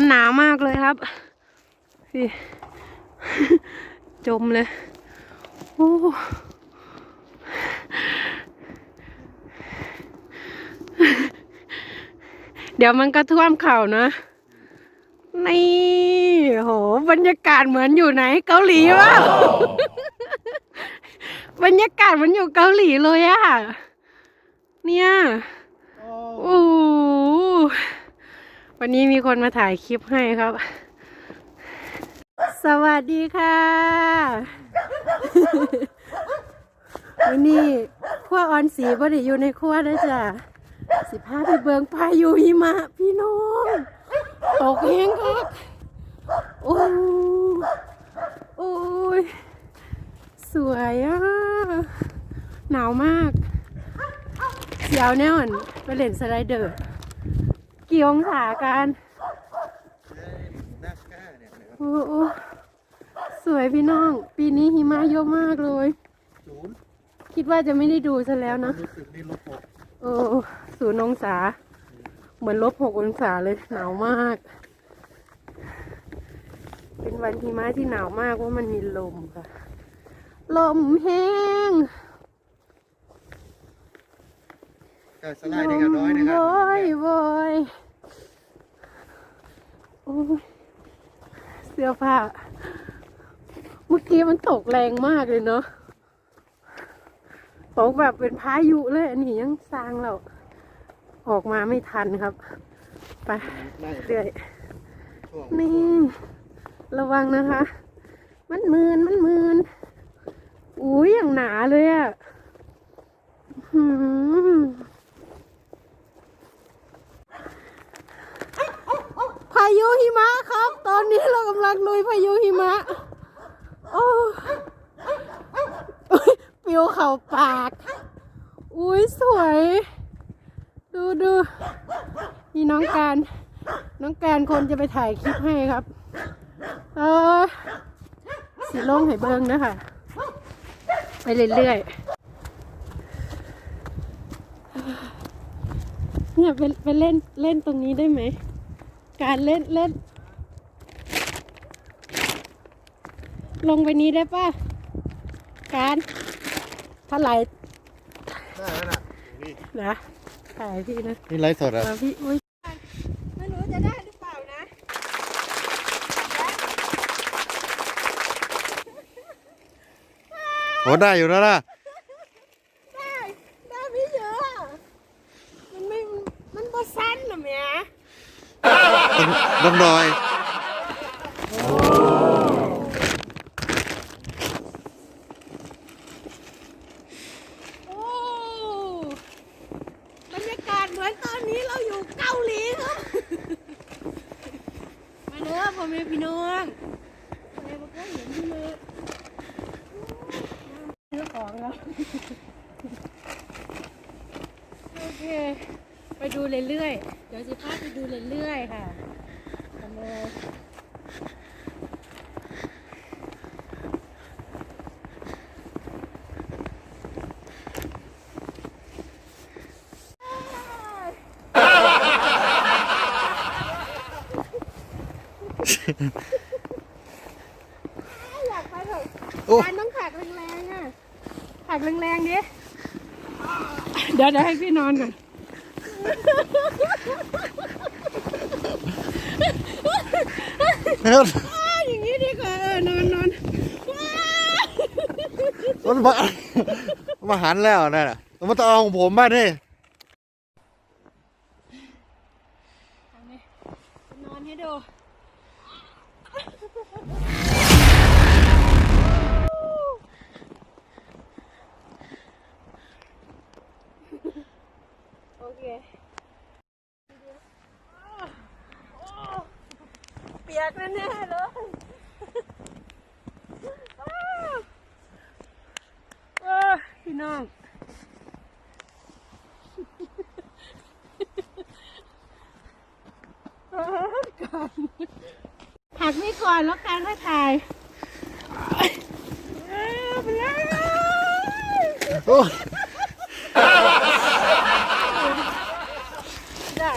มันหนาวมากเลยครับพี่จมเลย โอ้เดี๋ยวมันก็ท่วมเข่านะ นี่โห บรรยากาศเหมือนอยู่ไหน เกาหลีวะบรรยากาศเหมันอยู่เกาหลีเลยอะเนี่ย โอ้โห วันนี้มีคนมาถ่ายคลิปให้ครับ สวัสดีค่ะ วันนี้ขั้วออนสีบ่ได้อยู่ในขั้วนะจ๊ะสิพาไปเบิงพายุหิมะ พี่น้องตกแห้งครับโอ้โอ้ยสวยอะ หนาวมากเสียวแน่นอนไปเล่นสไลเดอร์ กี่องศากันโอ้โอสวยพี่น้อง ปีนี้หิมะเยอะมากเลย คิดว่าจะไม่ได้ดูซะแล้วนะโอ้ศูนย์องศา เหมือนลบหกองศาเลยหนาวมาก เป็นวันหิมะที่หนาวมากเพราะมันมีลมค่ะ ลมแห้งก็สไลด์ในกันน้อยนะครัโวยโวยย เสื้อผ้า เมื่อกี้มันตกแรงมากเลยเนาะตกแบบเป็นพายุเลย อันนี้ยังสร้างเราออกมาไม่ทันครับ ไปเรื่อยนี่ ระวังนะคะ มันมืนมันมืนอุ้ยอย่างหนาเลยอะ่ะหืมพา ยุหิมะครับ ตอนนี้เรากำลังลุยพายุหิมะ โอ้อุ๊ยปิวเข่าปาก อุ้ยสวย ดูดูนี่น้องการ น้องการคนจะไปถ่ายคลิปให้ครับ เออสีลงให้เบิ้งนะคะไปเรื่อยๆเนี่ยไปไปเล่นเล่นตรงนี้ได้ไหม การเล่นเล่น ลงไปนี้ได้ป่ะ การถ้าไหลได้แล้วนะนี่นะถ่ายพี่นะนี่ไลฟ์สดอะมาพี่อุ้ยไม่รู้จะได้หรือเปล่านะ โอ้ได้อยู่แล้วล่ะ ได้ ได้ไม่เยอะอะมันไม่ มันบอสั้นหรอแม่ บนดอย โอ้บรรยากาศเหมือนตอนนี้เราอยู่เกาหลีครับ มาเด้อพ่อแม่พี่น้องแม่บอกว่าเห็นที่มือซื้อของแล้ว โอเค ไปดูเรื่อยๆ เดี๋ยวสิพาไปดูเรื่อยๆ ค่ะ อยากไปเถอะโอ้ การต้องขักแรงๆอะขักแรงๆดิเดี๋ยวเดี๋ยวให้พี่นอนก่อน อ้าวอย่างนี้ดีกว่าเออนอนนอนว้าวมันมามาหันแล้วนั่นน่ะมันต้องเอาของผมบ้างนี่เอาไหมนอนให้ดูโอเคเปี ยกแน่ๆเลยว้าพี่น้องหักนี่ก่อนแล้วการค่อยถ่ายโอ้ ได้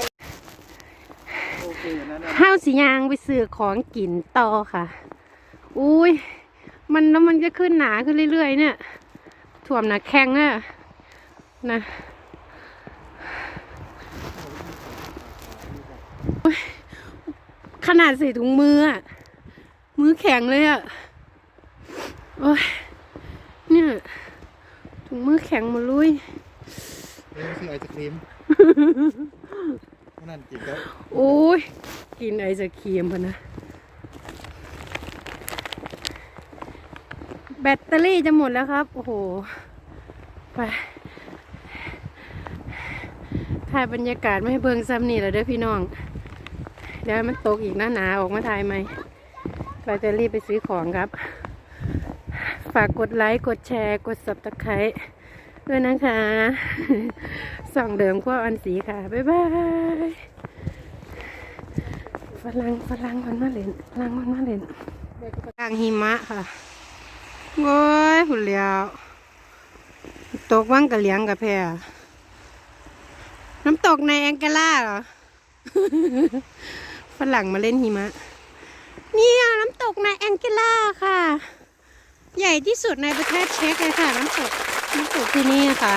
โอเคนะนะ ข้าว สียางไปซื้อของกินต่อค่ะ อุ้ย มันแล้วมันจะขึ้นหนาขึ้นเรื่อยๆ เนี่ยถ่วมหนาแข็งอะนะโอ๊ยขนาดใส่ถุงมืออะมือแข็งเลยอะโอ้ย เนี่ย ถุงมือแข็งหมดเลยเอ้ยซื้อไอศครีมนั่นจริงครับโอ้ย กินไอศครีมพะนะ แบตเตอรี่จะหมดแล้วครับ โอ้โห ไป ถ่ายบรรยากาศไม่ให้เบิงซ้ำนี่แล้วเด้อพี่น้อง เดี๋ยวมันตกอีกหน้าหนาออกมาถ่ายไหมเราจะรีบไปซื้อของครับ ฝากกดไลค์ กดแชร์ กด subscribe ด้วยนะคะ ส่องเดิมก็อันสีค่ะ บ๊ายบาย ฝรั่งฝรั่งมันมาเล่นฝรั่งมันมาเล่นกลางหิมะค่ะโอ้ยหุ่นเลียวตกว่างกะเลี้ยงกับแพรน้ำตกในแองเกล่าเหรอฝรั่งมาเล่นหิมะเนี่ยน้ำตกในแองเกล่าค่ะ ใหญ่ที่สุดในประเทศเช็กเลยค่ะ น้ำตกน้ำตกที่นี่ค่ะ